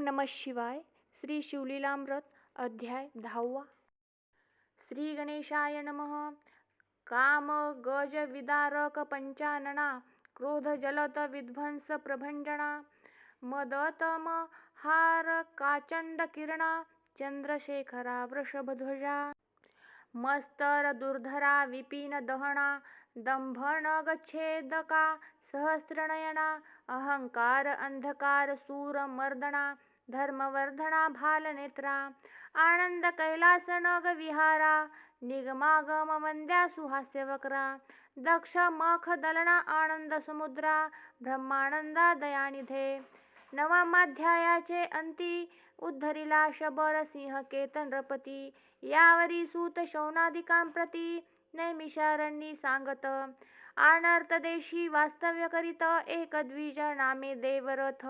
नमः शिवाय श्री शिवलीलामृत अध्याय दहावा. श्री गणेशाय नमः. काम गज विदारक पंचानना क्रोध जलत विध्वंस प्रभंजना मदतम हार काचंड किरणा चंद्रशेखरा वृषभध्वजा. मस्तर दुर्धरा विपिन दहना दंभनगच्छेदका सहस्रनयना अहंकार अंधकार सूर मर्दना धर्मवर्धना भालनेत्रा आनंद कैलास नग विहारा निगमागम वंद्या सुहास्यवक्रा दक्ष मख दलना आनंद समुद्रा ब्रह्मानंदा दयानिधे नवमाध्यायाचे अंती उद्धरिला शबर सिंह केतन रपती यावरी सूत शौनादिकांप्रती नैमिषारण्यी सांगत आनर्तदेशी वास्तव्य करीत एक द्विज नामे देवरथ.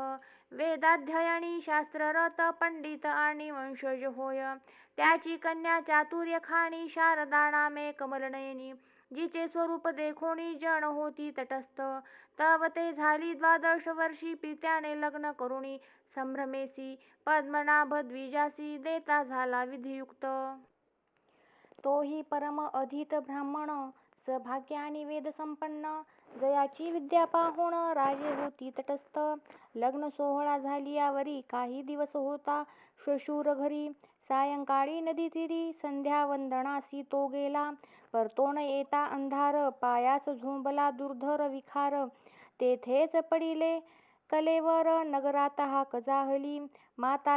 वेदाध्ययनी शास्त्ररथ पंडित आणि वंशज होय. त्याची कन्या चातुर्यखाणी शारदा नामे कमलनयनी. जिचे स्वरूप देखोणी जन होती तटस्थ. तव ते झाली द्वादश वर्षी पित्याने लग्न करुणी संभ्रमेसी. पद्मनाभ द्विजासी देता झाला विधियुक्त. तोही परम अधीत ब्राह्मण सभाग्य आणि वेद संपन्न. जयाची विद्या पाहून राजे होती तटस्थ. लग्न सोहळा झाली यावरी काही दिवस होता शशूर घरी. सायंकाळी नदी तीरी संध्या वंदनासी तो गेला. परतो न येता अंधार पायास झोंबला दुर्धर विखार. तेथेच पडिले कलेवर नगरात हाक जाहली माता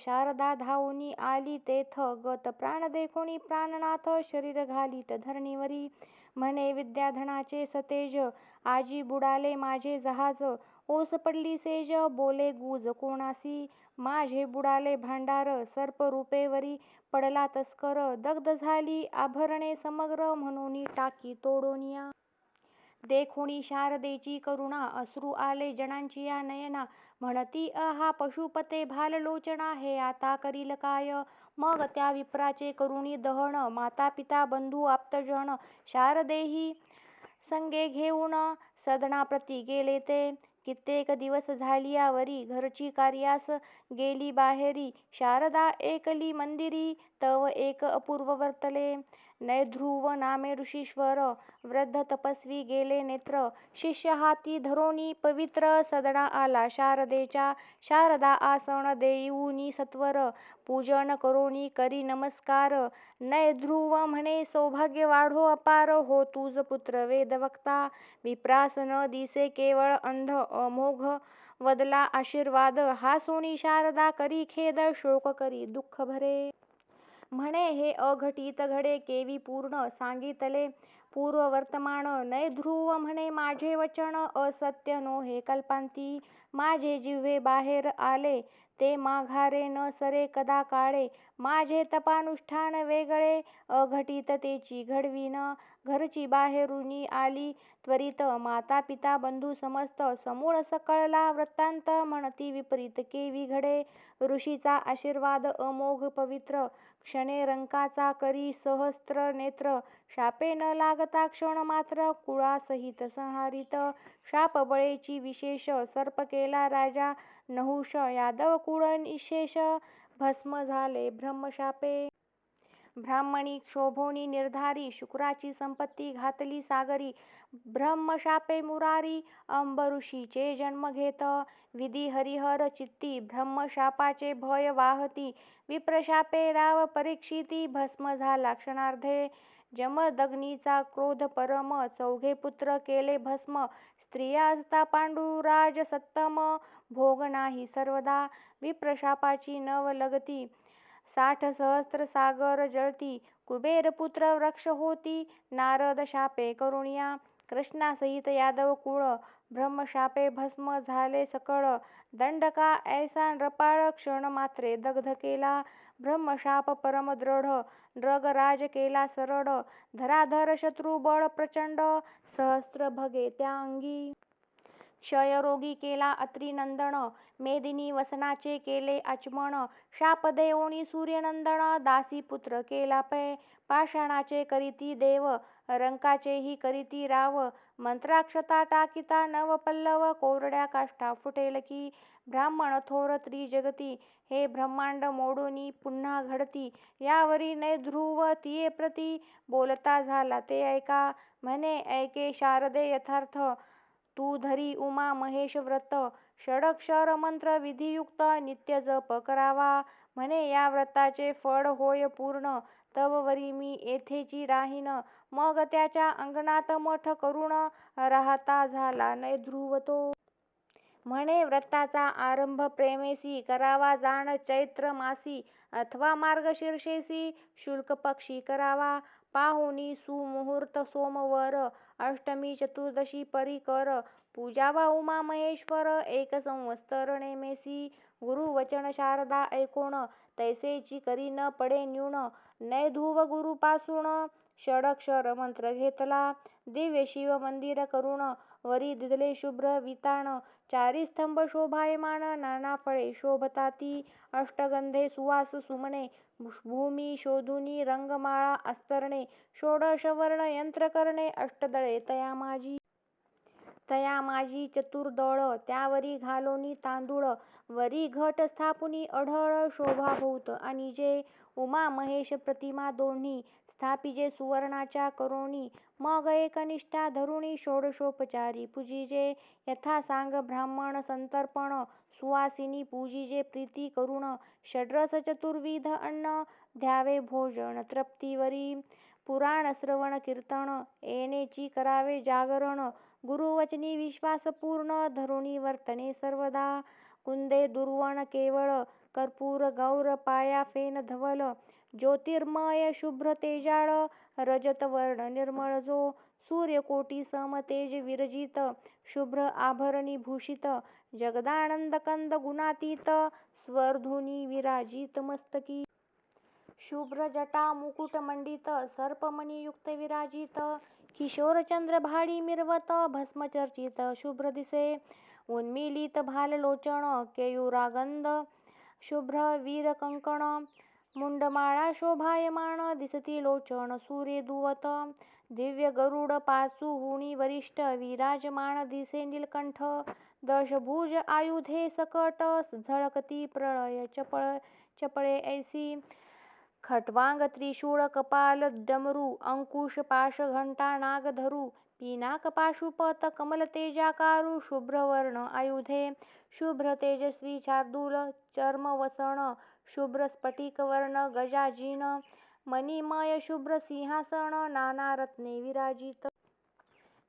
शारदा धावुनी आली तेथ गत प्राण देखोनी प्राणनाथ शरीर घालीत धरणीवरी. म्हणे विद्याधनाचे सतेज आजी बुडाले माझे जहाज. ओस पडली सेज बोले गुज कोणासी. माझे बुडाले भांडार सर्प रूपेवरी पडला तस्कर. दग्ध झाली आभरणे समग्र म्हणून टाकी तोडोनिया. देखोनी शारदेची करुणा अश्रू आले जणांची या नयना. म्हणती अहा पशुपते भाललोचना हे आता करील काय? मग त्या विप्राचे करुणी दहन माता पिता बंधू आप्तजन शारदेही संगे घेऊन सदनाप्रती गेले ते. कित्येक दिवस झाली यावरी घरची कार्यास गेली बाहेरी. शारदा एकली मंदिरी तव एक अपूर्व वर्तले. नैध्रुव नामे ऋषीश्वर वृद्ध तपस्वी गेले नेत्र शिष्य हाती धरोनी पवित्र सदना आला शारदेच्या शारदा आसन देऊनी सत्वर पूजन करोनी करी नमस्कार नैध्रुव म्हणे सौभाग्य वाढो अपार हो तुझ पुत्र वेदवक्ता विप्रास न दिसे केवळ अंध अमोघ वदला आशीर्वाद हा सोनी शारदा करी खेद शोक करी दुःख भरे। म्हणे हे अघटित घडे केवी पूर्ण सांगितले. पूर्व वर्तमान नैध्रुव म्हणे माझे वचन असत्य नो हे कल्पांती माझे जिव्हे बाहेर आले. ते माघारे न सरे कदा काळे. माझे तपानुष्ठान वेगळे. अघटित तेची घडवीन घरची बाहेरुनी आली. त्वरित माता पिता बंधू समस्त समूळ सकळला वृत्तांत म्हणती विपरीत. केवी घडे ऋषीचा आशीर्वाद अमोघ पवित्र क्षणे रंकाचा करी सहस्त्र नेत्र शापे न लागता क्षण मात्र कुळासहित संहारित शाप बळेची विशेष सर्प केला राजा नहुष यादव कुळ निःशेष भस्म झाले ब्रह्मशापे. ब्राह्मणी क्षोभोनी निर्धारी शुक्राची संपत्ती घातली सागरी ब्रह्मशापे मुरारी अंबऋषीचे जन्म घेत. विधी हरिहर चित्ती ब्रह्मशापाचे भय वाहती. विप्रशापे राव परीक्षिती भस्म झाला क्षणार्धे. जमदग्नीचा क्रोध परम चौघे पुत्र केले भस्म. स्त्रिया असता पांडुराज सत्तम भोग नाही सर्वदा. विप्रशापाची नव लगती. साठ सहस्र सागर जळती. कुबेर पुत्र वृक्ष होती. नारद शापे करुणिया. कृष्णासहित यादव कुळ ब्रह्मशापे भस्म झाले सकळ दंडका ऐसा नृपाळ क्षण मात्रे दग्ध केला ब्रह्मशाप परम दृढ नृगराज केला सरळ धराधर शत्रुबळ प्रचंड सहस्र भगे त्या अंगी क्षयरोगी केला अत्रिनंदन मेदिनी वसनाचे केले आचमन शाप देवोनी सूर्यनंदन दासीपुत्र केला पै पाषाणाचे करीती देव रंकाचेही करीती राव मंत्राक्षता टाकिता नव पल्लव कोरड्या काष्टा फुटेल की ब्राह्मण थोर त्रिजगती हे ब्रह्मांड मोडूनी पुन्हा घडती यावरी नृध्रुव तिये प्रती, बोलता झाला ते ऐका म्हणे ऐके शारदे यथार्थ तू धरी उमा महेश व्रत षडक्षर मंत्र विधियुक्त नित्य जप करावा. म्हणे या व्रताचे फळ होय पूर्ण तववरी मी येथेची राहीन. मग त्याच्या अंगणात मठ करून राहता झाला ध्रुव तो. म्हणे व्रताचा आरंभ प्रेमेसी करावा जाण चैत्र मासी अथवा मार्गशीर्षेसी शुल्क पक्षी करावा. पाहुनी सुमुहूर्त सोमवर अष्टमी चतुर्दशी परिकर। पूजा पूजावा उमा महेश्वर एक संवत्सर नेमेसी गुरुवचन शारदा ऐकोण तैसेची करी न पडे न्यून नैर्ध्रुव गुरुपासून षडक्षर मंत्र घेतला। दिव्य शिव मंदिर करून वरी दिधले शुभ्र वितान चारी स्तंभ शोभायमान नाना फळे शोभताती अष्टगंधे सुवास सुमने भूमी शोधुनी रंगमाळा अस्तरणे षोडशवर्ण यंत्र करणे अष्टदळे तया माझी तया माझी चतुर्दळ त्यावरी घालोनी तांदूळ वरी घट स्थापुनी अढळ शोभा होत आणि जे उमा महेश प्रतिमा दोन्ही स्थापिजे सुवर्णाच्या करोनी मग एक निष्ठा धरुनी षोडशोपचारी. पूजिजे यथासांग ब्राह्मण संतर्पण. सुवासिनी पूजिजे प्रीती करुण. षड्रस चतुर्विध अन्न द्यावे भोजन. तृप्तीवरी पुराण श्रवण कीर्तन. येणेची करावे जागरण. गुरुवचनी विश्वास पूर्ण. वर्तने सर्वदा. कुंदे दुर्वण केवळ. कर्पूर गौर पाया फेन धवल. ज्योतिर्मय शुभ्र तेजाळ. रजत वर्ण निर्मळ जो सूर्यकोटी सम तेज विरजित शुभ्र आभरणी भूषित जगदानंद कंद गुणातीत स्वरधुनी विराजित मस्तकी. शुभ्र जटा मुकुटमंडित सर्पमणियुक्त विराजित किशोर चंद्र भाडी मिरवत भस्म चर्चित शुभ्र दिसे. उन्मीलित भाल लोचन केयुरागंध शुभ्र वीरकंकण मुंडमाळा शोभायमान दिसती लोचन सूर्य दुवत. दिव्य गरुड पाचुहुनी वरिष्ठ विराजमान दिसे नीलकंठ. दशभुज आयुधे सकट झळकती प्रलय चपळे ऐसी. खट्वांग त्रिशूळ कपाल डमरू अंकुश पाश घंटा नाग धरू. पिनाक पाशुपत कमलतेजाकारु शुभ्रवर्ण आयुधे. शुभ्र तेजस्वी शार्दूल चर्मवसन शुभ्र स्फटिक वर्ण गजाजीन मणिमय शुभ्र सिंहासन नाना रत्ने विराजित।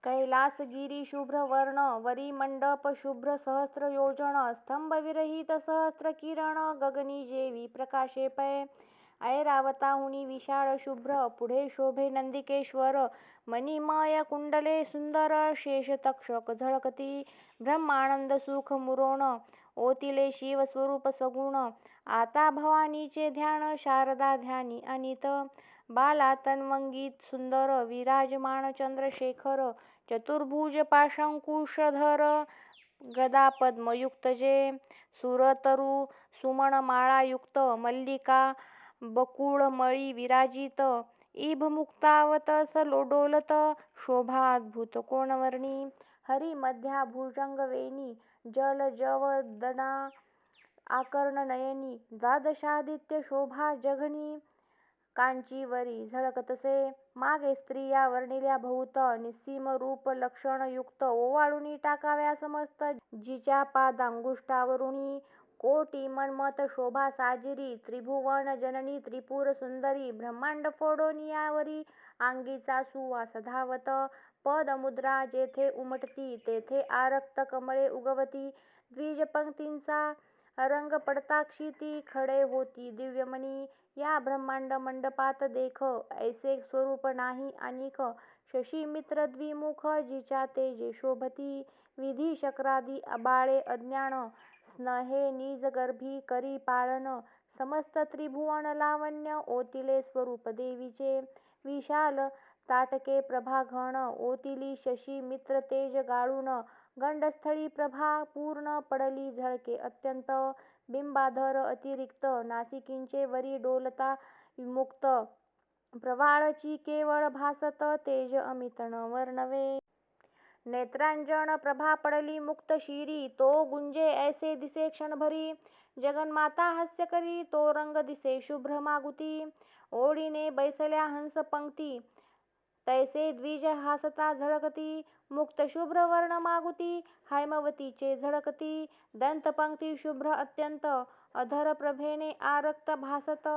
कैलासगिरी शुभ्र वर्ण वरी मंडप शुभ्र सहस्र योजन स्तंभ विरहित सहस्र किरण गगनी जेवी प्रकाशे पै ऐरावताहुनी विशाळ शुभ्र पुढे शोभे नंदिकेश्वर मणिमय कुंडले सुंदर शेषतक्षक झळकती ब्रह्मानंद सुख मुरोण ओतिले शिव स्वरूप सगुण आता भवानीचे ध्यान शारदा ध्यानी अनित बाला तन्वंगीत सुंदर विराजमान चंद्रशेखर चतुर्भुज पाशांकुशधर गदा पद्मयुक्त जे सुरतरु सुमणमाळायुक्त मल्लिका बकुळमळी विराजित इभ मुक्तावत स लोडोलत शोभा अद्भुत कोणवर्णी हरी मध्या भुजंगवेणी जलजवदना आकर्णनयनी द्वादशादित्य शोभा जघनी. कांचीवरी झळकतसे मागे स्त्रिया वर्णिल्या बहुत निस्सीम रूप लक्षणयुक्त ओवाळूनी टाकाव्या समस्त जिच्या पादांगुष्ठावरुणी कोटी मन्मथ शोभा साजिरी त्रिभुवन जननी त्रिपुर सुंदरी ब्रह्मांड फोडून यावरी आगीचा सुवास धावत. पदमुद्रा जेथे उमटती तेथे आरक्त कमळे उगवती. द्विजपंक्तींचा रंग क्षिती खडे होती. दिव्यमणी या ब्रह्मांड मंडपात देख ऐसे स्वरूप नाही आणिक शशीमित्र द्विमुख जिच्या तेजे शोभती विधी शक्रादी आबाळे अज्ञान. स्नेहे निजगर्भी करी पाळन. समस्त त्रिभुवन लावण्य ओतिले स्वरूप देवीचे. विशाल ताटके प्रभाघन ओतिली शशी मित्र तेज गाळून. गंडस्थळी प्रभा पूर्ण पडली झळके. अत्यंत बिंबाधर अतिरिक्त नासिकींचे वरी डोलता मुक्त प्रवाळची केवळ भासत तेज अमित न वर्णवे नेत्रांजन प्रभा पडली मुक्त शिरी. तो गुंजे ऐसे दिसे क्षणभरी. जगन्माता हास्य करी. तो रंग दिसे शुभ्र मागुती. ओढीने बैसल्या हंस पंक्ती. तैसे द्विज हासता झळकती मुक्त शुभ्र वर्ण मागुती हैमवतीचे झळकती दंतपंक्ती शुभ्र अत्यंत अधर प्रभेने आरक्त भासत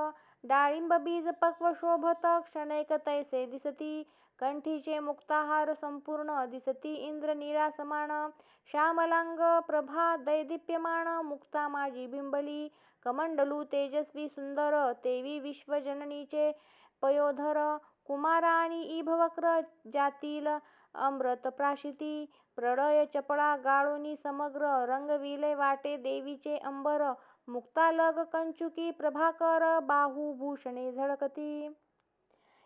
डाळिंब बीज पक्व शोभत क्षणैक तैसे दिसती कंठीचे मुक्ताहार संपूर्ण दिसती इंद्रनीळा समान श्यामलांग प्रभा दैदिप्यमान मुक्ता माझी बिंबली कमंडलू तेजस्वी सुंदर तेवी विश्वजननीचे पयोधर कुमारा आणि इभवक्र जातील अमृत प्राशिती प्रळय चपळा गाळोनी समग्र रंगविले वाटे देवीचे अंबर मुक्तालग कंचुकी प्रभाकर बाहुभूषणे झळकती.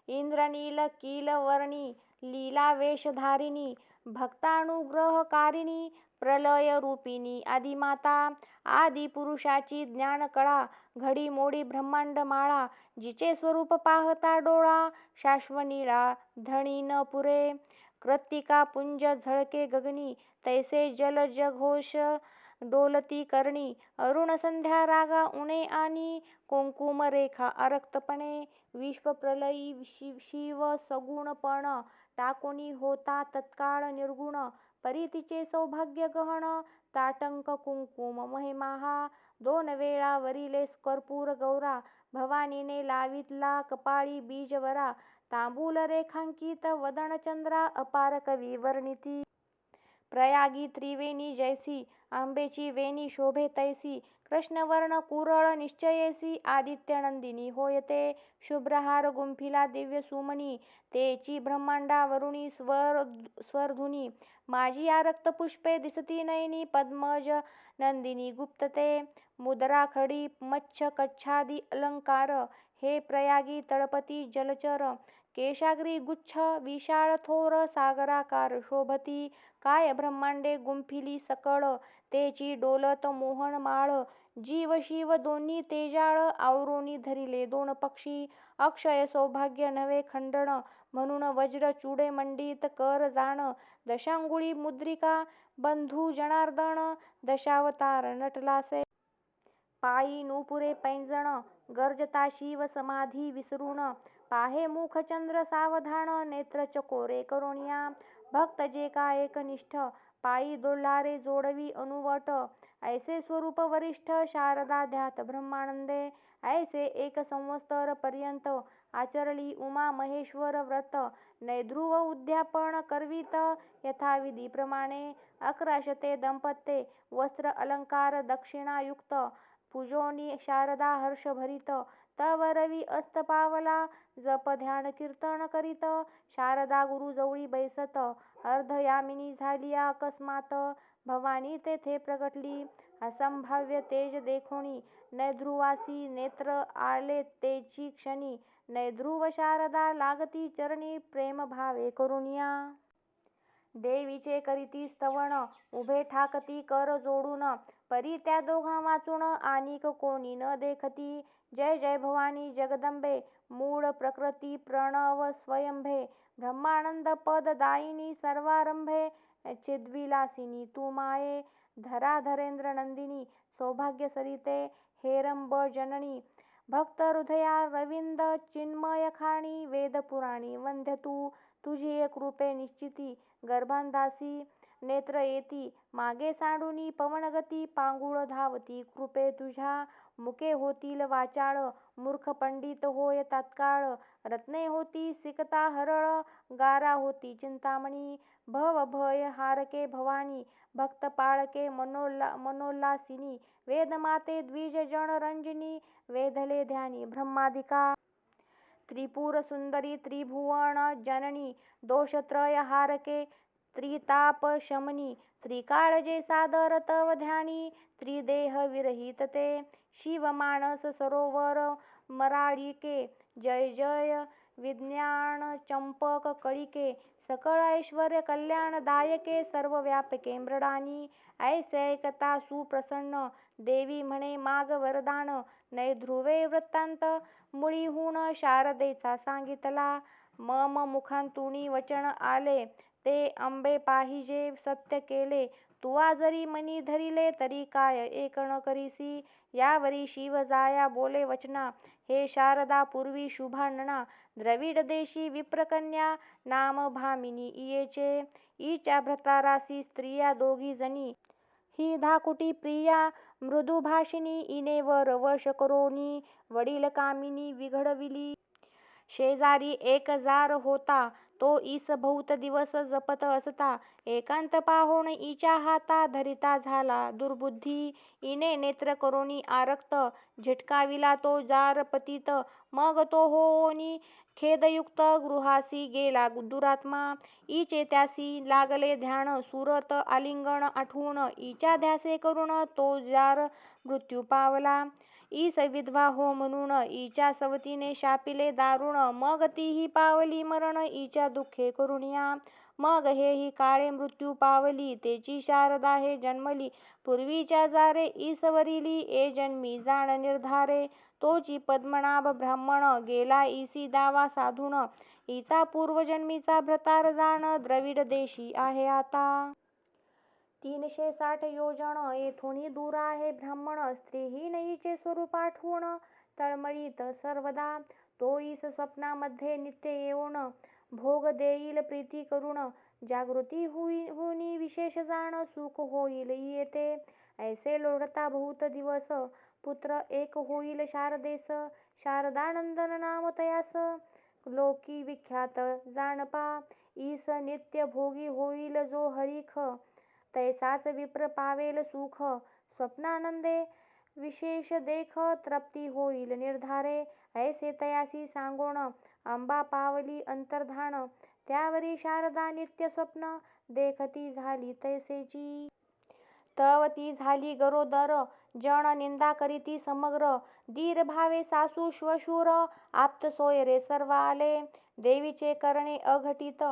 इंद्रनील कीलवर्णी लीला वेशधारिणी भक्तानुग्रहकारिणी प्रलयरूपिणी आदिमाता आदिपुरुषाची ज्ञानकळा घडीमोडी ब्रह्मांडमाळा जिचे स्वरूप पाहता डोळा शाश्वनिळा धणी न पुरे कृत्तिका पुंज झळके गगनी तैसे जल जघोष डोलती कर्णी अरुण संध्या रागा उणे आणि कुंकुमरेखा अरक्तपणे विश्वप्रलयी शिव सगुणपण टाकोनी होता तत्काळ निर्गुण परी तिचे सौभाग्य गहन ताटंक कुंकुम महिमा हा. दोन वेळा वरिले कर्पूर गौरा भवानीने लावितला कपाळी बीजवरा तांबूल रेखांकित वदन चंद्रा अपार कवी वर्णिती. प्रयागी त्रिवेणी जैसी आंबेची वेणी शोभे तैसी. कृष्णवर्ण कुरळ निश्चयैसी आदित्यनंदिनी होयते शुभ्रहार गुंफिला दिव्यसुमनी तेची ब्रह्मांडा वरुणी स्वर स्वरधुनी माझी या रक्तपुष्पे दिसती नयनी पद्मज नंदिनी गुप्तते मुद्रा खडी मच्छ कच्छादी अलंकार हे प्रयागी तळपती जलचर केशाग्री गुच्छ विशाळ थोर सागराकार शोभती काय ब्रह्मांडे गुंफिली सकळ तेची डोलत मोहन माळ जीव शिव दोन्ही तेजाळ आवरोनी धरिले. दोन पक्षी अक्षय सौभाग्य नवे खंडण. म्हणून वज्र चूडेमंडित कर जाण. दशांगुळी मुद्रिका बंधू जनार्दन. दशावतार नटलासे. पायी नूपुरे पैंजण. गर्जता शिव समाधी विसरून. पाहे मुख चंद्र सावधान. नेत्र चकोरे करोनिया भक्त जे का एकनिष्ठ. पायी डोलारे जोडवी अनुवट. ऐसे स्वरूप वरिष्ठ शारदा ध्यात ब्रह्मानंदे ऐसे एक संवत्सर पर्यंत आचरली उमा महेश्वर व्रत नैध्रुव उद्यापन करवीत यथाविधी प्रमाणे अकराशते दंपत्ये वस्त्र अलंकार दक्षिणायुक्त पूजोनी शारदा हर्षभरीत तव रवी अस्त पावला जप ध्यान कीर्तन करीत शारदा गुरुजवळी बैसत अर्धयामिनी झालिया अकस्मात भवानी तेथे प्रगटली. असंभाव्य तेज देखोनी नैध्रुवासी नेत्र आले तेची क्षणी. नैध्रुव शारदा लागती चरणी प्रेमभावे करुणिया. देवीचे करीती स्तवन उभे ठाकती कर जोडून. परी त्या दोघा वाचून आनिक कोणी न देखती. जय जय भवानी जगदंबे मूळ प्रकृती प्रणव स्वयंभे. ब्रह्मानंद पद दायिनी सर्वारंभे. चिद्विलासिनी तू माये धराधरेंद्र नंदिनी सौभाग्य सरिते हेरंब जननी भक्त हृदया रविंद चिन्मयखाणी वेदपुराणी वंद्य तू तुझी कृपे निश्चिती गर्भांधासी नेत्र येती मागे सांडुनी पवनगती पांगुळ धावती कृपे तुझ्या मुके होतील वाचाळ मूर्ख पंडित होय तात्काळ रत्ने होती सिकता हरळ गारा होती चिंतामणी भवभय हारके भवानी भक्त पाळके मनोल्लासिनी वेदमाते द्विज जन रंजनी वेधले ध्यानी ब्रह्मादिका. त्रिपुरसुंदरी त्रिभुवन जननी दोषत्रय हारके त्रितापशमनी त्रिकाळजे सादर तव ध्यानी त्रिदेह विरहित ते. शिव मानस सरोवर मराळिके जय जय विज्ञानचंपक कळिके सकळ ऐश्वर्य कल्याण दायके सर्वव्यापके मृडानी ऐसैकता सुप्रसन्न देवी म्हणे माग वरदान नै ध्रुवे वृत्तांत मुळीहून शारदेचा सांगितला मम मुखांतुनी वचन आले ते अंबे पाहिजे सत्य केले तुवा जरी मनी धरिले तरी काय एक न करीसी? यावरी शिव जाया बोले वचना हे शारदा पूर्वी शुभानना द्रविड देशी विप्रकन्या नाम भामिनी इयेचे ईच्या भ्रतारासी स्त्रिया दोघी जणी ही धाकुटी प्रिया मृदुभाषिणी इने वर वश करोनी वडील कामिनी विघडविली शेजारी एक जार होता तो ईस बहुत दिवस जपत असता. एकांत पाहून ईच्या हाता धरिता झाला. दुर्बुद्धी इने नेत्र करोनी आरक्त. झिटकाविला तो जार पतित. मग तो होनी खेदयुक्त गृहासी गेला. दुरात्मा ईचे त्यासी लागले ध्यान. सुरत आलिंगन आठवून ईच्या ध्यासे करून तो जार मृत्यू पावला. ईस विधवा हो म्हणून ईच्या सवतीने शापिले दारुण मग तीही पावली मरण ईच्या दुःखे करुणिया मग हेही काळे मृत्यू पावली तेची शारदा हे जन्मली. पूर्वीच्या जारे ईसवरिली ए जन्मी जाण निर्धारे. तोची पद्मनाभ ब्राह्मण गेला ईसी दावा साधून. ईचा पूर्वजन्मीचा भ्रतार जाण द्रविड देशी आहे आता. तीनशे साठ योजन येथुनी दूर आहे ब्राह्मण स्त्रीहीन ईचे स्वरूप आठवून तळमळीत सर्वदा तो इस स्वप्नामध्ये नित्य येऊन भोग देईल प्रीती करून जागृती हुनी विशेष जाण सुख होईल येते. ऐसे लोढता बहुत दिवस पुत्र एक होईल शारदेस शारदानंदन नाम तयास. लोकी विख्यात जाणपा ईस नित्य भोगी होईल जो हरिख. तैसाच विप्र पावेल सुख. स्वप्नानंदे विशेष देख तृप्ती होईल निर्धारे. ऐसे तयासी सांगोन अंबा पावली अंतर्धान. त्यावरी शारदा नित्य स्वप्न देखती झाली तैसेची. तव ती झाली गरोदर जन निंदा करीती समग्र. धीर भावे सासू श्वशुर आप्त सोयरे सर्वाले. देवीचे करणे अघटित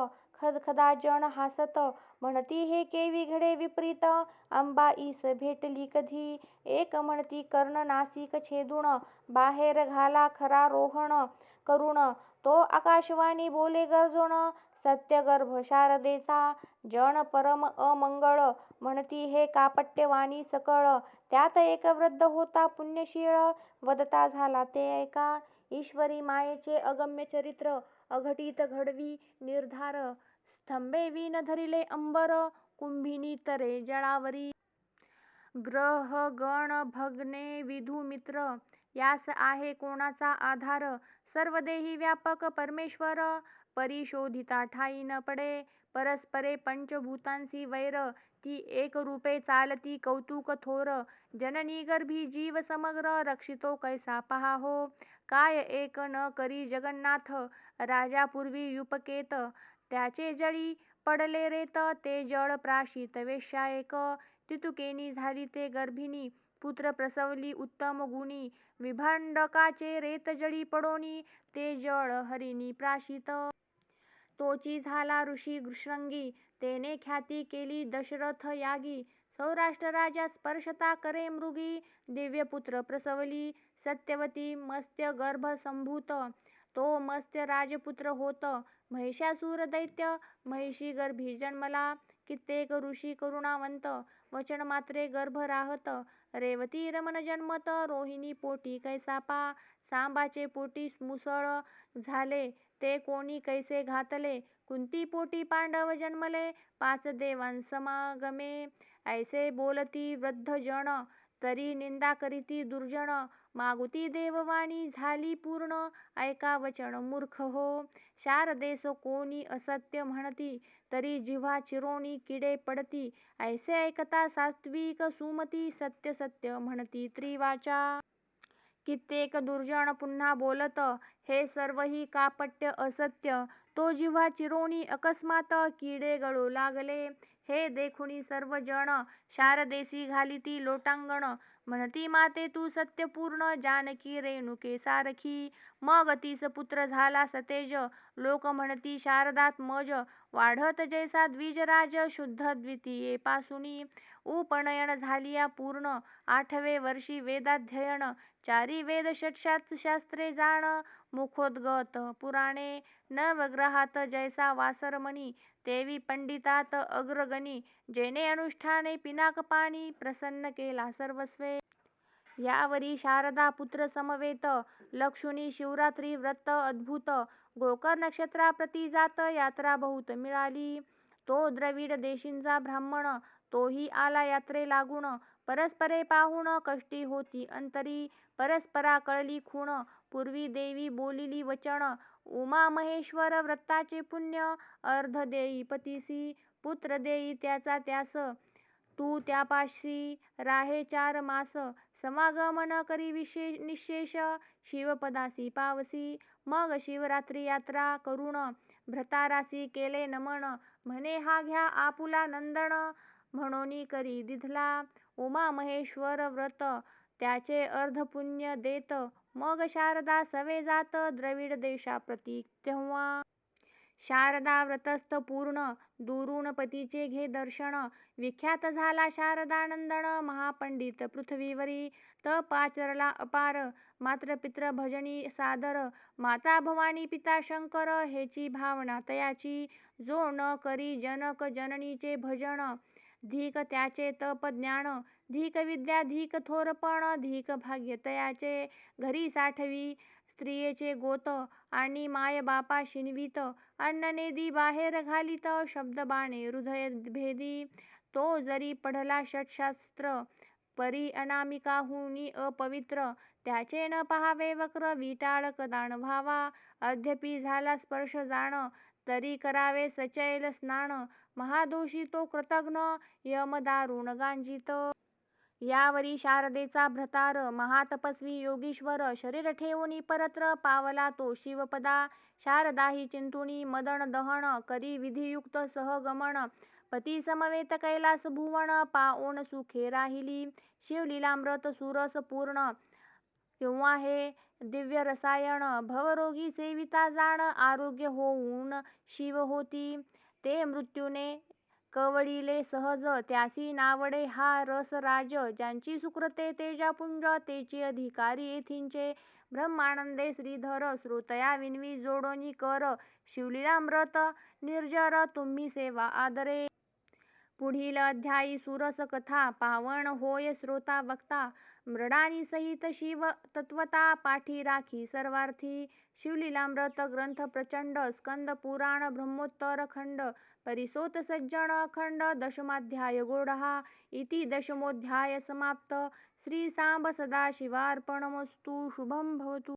खदखदा जन हासत म्हणती हे केवी घडे विपरीत? अंबाईस भेटली कधी एक म्हणती कर्ण नासिक छेदून बाहेर घाला खरा रोहन करून तो आकाशवाणी बोले गर्जून सत्य गर्भ शारदेचा. जन परम अमंगळ म्हणती हे कापट्यवाणी सकळ. त्यात एक वृद्ध होता पुण्यशीळ वदता झाला ते ऐका. ईश्वरी मायेचे अगम्य चरित्र अघटित घडवी निर्धार. स्तंभे वीण धरिले अंबर कुंभिनी तरे जळावरी. ग्रह गण भगणे विधु मित्र यास आहे कोणाचा आधार? सर्व देही व्यापक परमेश्वर परिशोधिता ठायी न पडे परस्परे पंचभूतांसी वैर ती एक रूपे चालती कौतुक थोर. जननी गर्भी जीव समग्र रक्षितो कैसा पहा हो काय एक न करी जगन्नाथ राजा पूर्वी युपकेत त्याचे जळी पडले रेत ते जळ प्राशी वेश्या एक तितुकेनी झाली ते गर्भिणी. पुत्र प्रसवली उत्तम गुणी. विभांडकाचे रेत जळी पडोनी. ते जळ हरिणी प्राशित. तोची झाला ऋषी शृंगी तेने ख्याती केली दशरथ यागी. सौराष्ट्र राजा स्पर्शता करे मृगी. दिव्यपुत्र प्रसवली. सत्यवती मत्स्य गर्भ संभूत तो मत्स्य राजपुत्र होत. महिषासुर दैत्य महिषी गर्भी जन्मला कित्येक ऋषी करुणावंत वचनमात्रे गर्भ राहत. रेवती रमण जन्मत रोहिणी पोटी कैसा पा सांबाचे पोटी मुसळ झाले ते कोणी कैसे घातले? कुंती पोटी पांडव जन्मले पाच देवांसमागमे ऐसे बोलती वृद्ध जन तरी निंदा करीती दुर्जन. मागुती देववाणी झाली पूर्ण. ऐका वचन मूर्ख हो. शारदेस कोणी असत्य म्हणती तरी जिव्हा चिरोणी किडे पडती. ऐसे ऐकता सात्विक सुमती सत्य सत्य म्हणती त्रिवाचा. कित्येक दुर्जन पुन्हा बोलत हे सर्वही कापट्य असत्य. तो जिव्हा चिरोणी अकस्मात किडे गळू लागले. हे देखुनी सर्व जण शारदेसी घालिती लोटांगण. म्हणती माते तू सत्यपूर्ण जानकी रेणुके सारखी मग तीस पुत्र झाला सतेज. लोक म्हणती शारदात्मज वाढत जैसा द्विजराज शुद्ध द्वितीये पासुनी. उपनयन झालिया पूर्ण. आठवे वर्षी वेदाध्ययन. चारी वेद षट् शास्त्रे जाण. मुखोद्गत पुराणे. नवग्रहात जैसा वासरमणी. तेवी पंडितात अग्रगणी जेने अनुष्ठाने पिनाकपाणी प्रसन्न केला सर्वस्वे. यावरी शारदा पुत्र समवेत लक्षुनी शिवरात्री व्रत अद्भुत गोकर नक्षत्राप्रती जात यात्रा बहुत मिळाली. तो द्रविड देशींचा ब्राह्मण तोही आला यात्रे लागून परस्परे पाहून कष्टी होती अंतरी. परस्परा कळली खूण पूर्वी देवी बोलिली वचन उमामहेश्वर व्रताचे पुण्य अर्ध देई पतीसी पुत्र देई त्याचा त्यास. तू त्यापाशी राहे चार मास. समागमन करी विशेष निशेष. शिवपदासी पावसी. मग शिवरात्री यात्रा करून भ्रतारासी केले नमन. म्हणे हा घ्या आपुला नंदन म्हणोनी करी दिधला उमामहेश्वर व्रत. त्याचे अर्ध पुण्य देत मग शारदा सवे जात द्रविड देशाप्रती. तेव्हा शारदा व्रतस्थ पूर्ण दुरून पतीचे घे दर्शन. विख्यात झाला शारदानंदन महापंडित. पृथ्वीवरी तप आचरला अपार. पित्र भजनी सादर. माता भवानी पिता शंकर. हेची भावना तयाची. जो न करी जनक जननीचे भजन. धीक त्याचे तप ज्ञान धीक विद्या धीक थोरपण धीक भाग्य तयाचे घरी साठवी. स्त्रियेचे गोत आणि माय बापा शिणवीत अन्ननेदी बाहेर घालीत शब्दबाणे हृदय भेदी. तो जरी पढला षटशास्त्र परी अनामिकाहुनी अपवित्र. त्याचे न पहावे वक्र विटाळक दान व्हावा अद्यापि झाला स्पर्श जाण तरी करावे सचैल स्नान. महादोषी तो कृतघ्न यमदारुण गांजीत. यावरी शारदेचा भ्रतार महातपस्वी योगीश्वर शरीर ठेवूनी परत्र पावला तो शिवपदा. शारदा ही चिंतुनी मदन दहन करी विधियुक्त सहगमन. पती समवेत कैलास भुवन पाओन सुखे राहिली. शिवलीलामृत सुरस पूर्ण. किंवा हे दिव्य रसायन भवरोगी सेविता जाण आरोग्य होऊन शिव होती. ते मृत्यूने कवळिले सहज त्यासी नावडे हा रसराज ज्यांची सुकृते तेजापुंज तेची अधिकारी येथींचे ब्रह्मानंदे श्रीधर श्रोतया विनवी जोडोनी कर शिवलीलामृत निर्जर तुम्ही सेवा आदरे. पुढील अध्यायी सुरस कथा पावन होय श्रोता वक्ता मृडानीसहित शिव तत्वता पाठी राखी. सर्वार्थी शिवलीलामृत ग्रंथ प्रचंड स्कंद पुराण ब्रह्मोत्तर खंड परिसोत सज्जन अखंड दशमाध्याय गोडहा इति दशमोऽध्याय समाप्त. श्री सांब सदाशिवार्पणमस्तु शुभं भवतु.